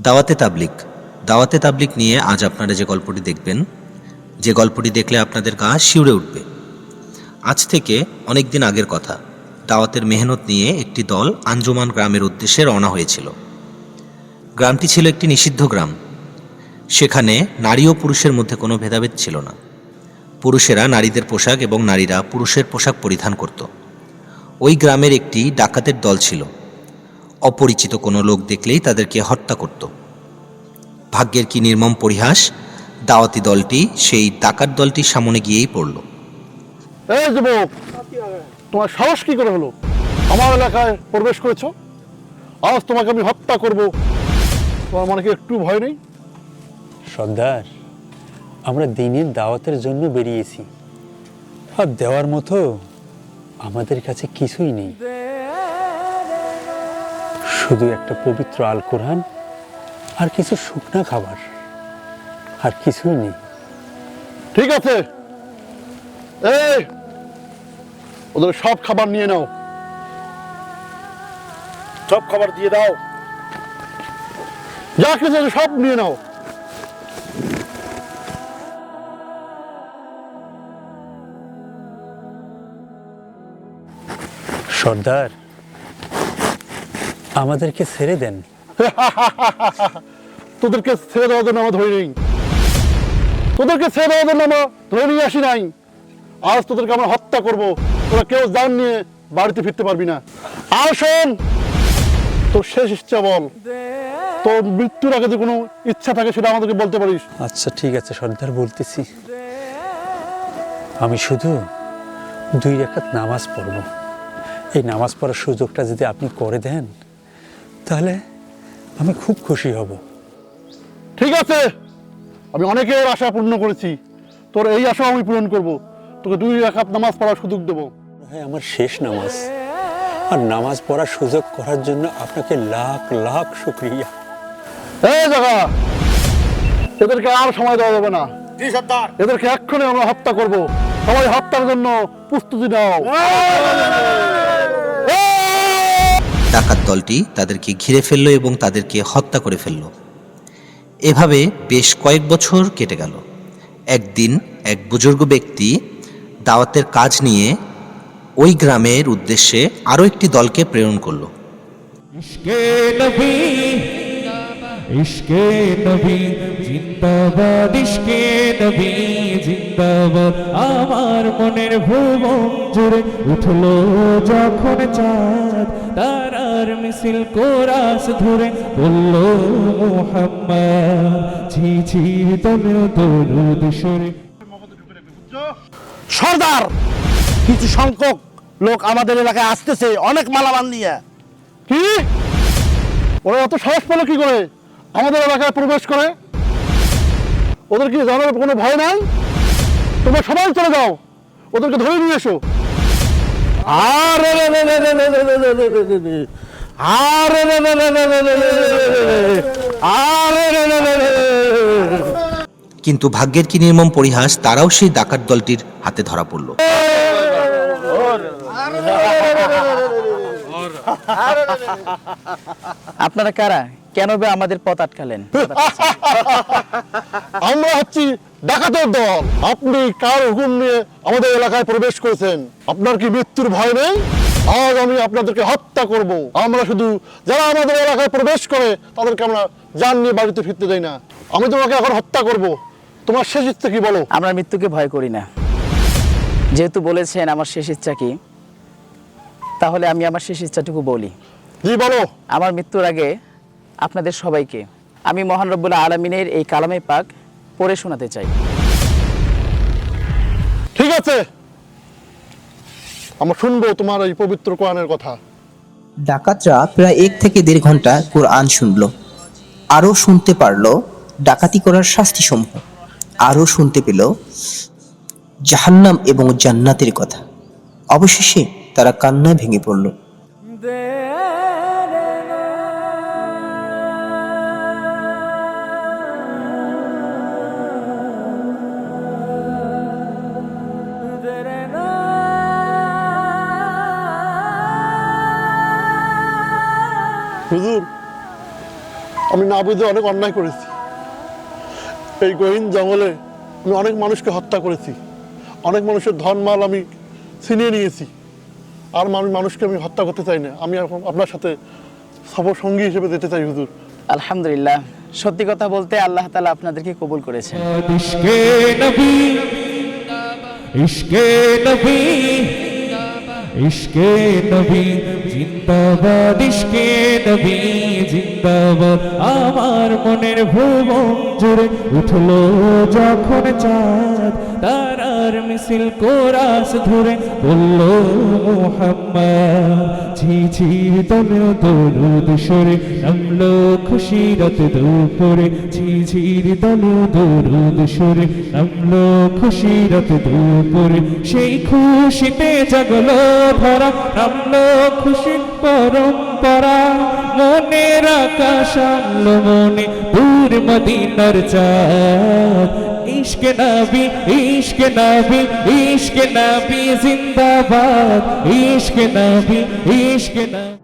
দাওয়াতে তাবলিক। দাওয়াতে তাবলিক নিয়ে আজ আপনারা যে গল্পটি দেখবেন, যে গল্পটি দেখলে আপনাদের গা শিউরে উঠবে। আজ থেকে অনেক দিন আগের কথা। দাওয়াতের মেহনত নিয়ে একটি দল আঞ্জুমান গ্রামের উদ্দেশ্যে রওনা হয়েছিল। গ্রামটি ছিল একটি নিষিদ্ধ গ্রাম। সেখানে নারী ও পুরুষের মধ্যে কোনো ভেদাভেদ ছিল না। পুরুষেরা নারীদের পোশাক এবং নারীরা পুরুষের পোশাক পরিধান করত। ওই গ্রামের একটি ডাকাতের দল ছিল। অপরিচিত কোনো লোক দেখলেই তাদেরকে হত্যা করত। ভাগ্যের কি নির্মম পরিহাস দাওয়াতি দলটি সেই ডাকাত দলটির সামনে গিয়েই পড়ল। এই যুবক তোমার সাহস কি করে হলো? আমার এলাকায় প্রবেশ করেছ? আজ তোমাকে আমি হত্যা করব। তোমার মনে কি একটু ভয় নেই? সর্দার আমরা দিনের দাওয়াতের জন্য বেরিয়েছি। আর দেওয়ার মতো আমাদের কাছে কিছুই নেই। শুধু একটা পবিত্র আল কোরআন আর কিছু শুকনা খাবার আর কিছুই নেই। ঠিক আছে। এই ওদের সব খাবার নিয়ে নাও। সব খাবার দিয়ে দাও। যা কিছু সব নিয়ে নাও। সর্দার আমাদেরকে ছেড়ে দেন। তোদেরকে ছেড়ে দেওয়ার জন্য আমার ধরে নেই। তোদেরকে ছেড়ে দেওয়ার জন্য আমরা ধরে নিয়ে আসি নাই। আজ তোদেরকে আমরা হত্যা করব। তোরা কেউ জান নিয়ে বাড়িতে ফিরতে পারবি না। আর শোন তোর শেষ ইচ্ছা বল। তোর মৃত্যুর আগে যে কোনো ইচ্ছা থাকে সেটা আমাদেরকে বলতে পারিস। আচ্ছা ঠিক আছে সর্দার বলতেছি। আমি শুধু দুই রেখাত নামাজ পড়ব। এই নামাজ পড়ার সুযোগটা যদি আপনি করে দেন তাহলে আমি খুব খুশি হব। ঠিক আছে। আমি অনেকের আশা পূর্ণ করেছি। তোর এই আশা আমি পূরণ করব। তোকে দুই রাখাত নামাজ পড়ার সুযোগ দেবো। হ্যাঁ আমার শেষ নামাজ। আর নামাজ পড়ার সুযোগ করার জন্য আপনাকে লাখ লাখ শুক্রিয়া। এই জায়গা এদেরকে আর সময় দেওয়া যাবে না। এদেরকে এক্ষুনি আমরা হত্যা করব। সবাই হত্যার জন্য প্রস্তুতি নাও। ডাকাত দলটি তাদেরকে ঘিরে ফেলল এবং তাদেরকে হত্যা করে ফেলল। এভাবে বেশ কয়েক বছর কেটে গেল। একদিন এক বুজুর্গ ব্যক্তি দাওয়াতের কাজ নিয়ে ওই গ্রামের উদ্দেশ্যে আরও একটি দলকে প্রেরণ করল। ইশকে নবী জিন্দাবাদ ইশকে নবী জিন্দাবাদ। আমার মনের ভুবন জুড়ে উঠল যখন চাঁদ তারার মিছিল কোরাস ধরে বলল মোহাম্মদ ঝি ঝি তবে দরুদ সরে সর্দার কিছু সংখ্যক লোক আমাদের এলাকায় আসতেছে অনেক মালামাল নিয়ে। কি? ওরা এত সাহস পেল কি করে? আমাদের এলাকায় প্রবেশ করে ওদের কি জানার কোনো ভয় নাই তোমরা সবাই চলে যাও ওদেরকে ধরে নিয়ে এসো আর আর কিন্তু ভাগ্যের কি নির্মম পরিহাস তারাও সেই ডাকাত দলটির হাতে ধরা পড়ল আপনারা কারা কেন বে আমাদের পথ আটকালেন? আমরা হচ্ছি ডাকাতের দল। আপনি কার হুকুম নিয়ে আমাদের এলাকায় প্রবেশ করেছেন? আপনার কি মৃত্যুর ভয় নেই? আজ আমি আপনাদেরকে হত্যা করব। আমরা শুধু যারা আমাদের এলাকায় প্রবেশ করে তাদেরকে আমরা জান নিয়ে বাড়িতে ফিরতে দেই না। আমি তোমাকে এখন হত্যা করব। তোমার শেষ ইচ্ছে কি বলো? আমরা মৃত্যুকে ভয় করি না। যেহেতু বলেছেন আমার শেষ ইচ্ছা কি তাহলে আমি আমার শেষ ইচ্ছাটুকু বলি। জি বলো। আমার মৃত্যুর আগে আপনাদের সবাইকে। আমি মহান রব্বুল্লাহ আলমিনের এই কালামে পাক পড়ে শোনাতে চাই। ঠিক আছে। আমরা শুনব তোমার এই পবিত্র কোরআনের কথা। ডাকাতরা প্রায় এক থেকে দেড় ঘণ্টা কোরআন শুনল। আরও শুনতে পারল ডাকাতি করার শাস্তি শাস্তিসমূহ। আরও শুনতে পেল জাহান্নাম এবং জান্নাতের কথা। অবশেষে তারা কান্নায় ভেঙে পড়ল। হুজুর আমি না বুঝে অনেক অন্যায় করেছি। এই গহীন জঙ্গলে আমি অনেক মানুষকে হত্যা করেছি। অনেক মানুষের ধনমাল আমি ছিনিয়ে নিয়েছি। আর আমি মানুষকে আমি হত্যা করতে চাই না। আমি এখন আপনার সাথে সফর সঙ্গী হিসেবে যেতে চাই হুজুর। আলহামদুলিল্লাহ। সত্যি কথা বলতে আল্লাহ তালা আপনাদেরকে কবুল করেছে। নবী ইশকে নবী ইশকে নবী। জিন্দাবাদ, ইশকে জিন্দাবাদ। আমার মনের ভুবন জুড়ে উঠল যখন চাঁদ, তারার মিছিল কোরাস ধরে বলল, মোহাম্মদ ঝি ঝির তলে দরুদ সরে নামলো খুশি রাত দুপুরে ঝি ঝির তলে দরুদ সরে নামলো খুশি রাত দুপুরে। সেই খুশিতে জাগলো ধরা নামলো খুশি পরম্পরা, মনের আকাশ আনলো মনে দূর মদিনার চাঁদ। ইশকে নবী ইশকে নবী ইশকে নবী জিন্দাবাদ। ইশকে নবী ইশকে নবী।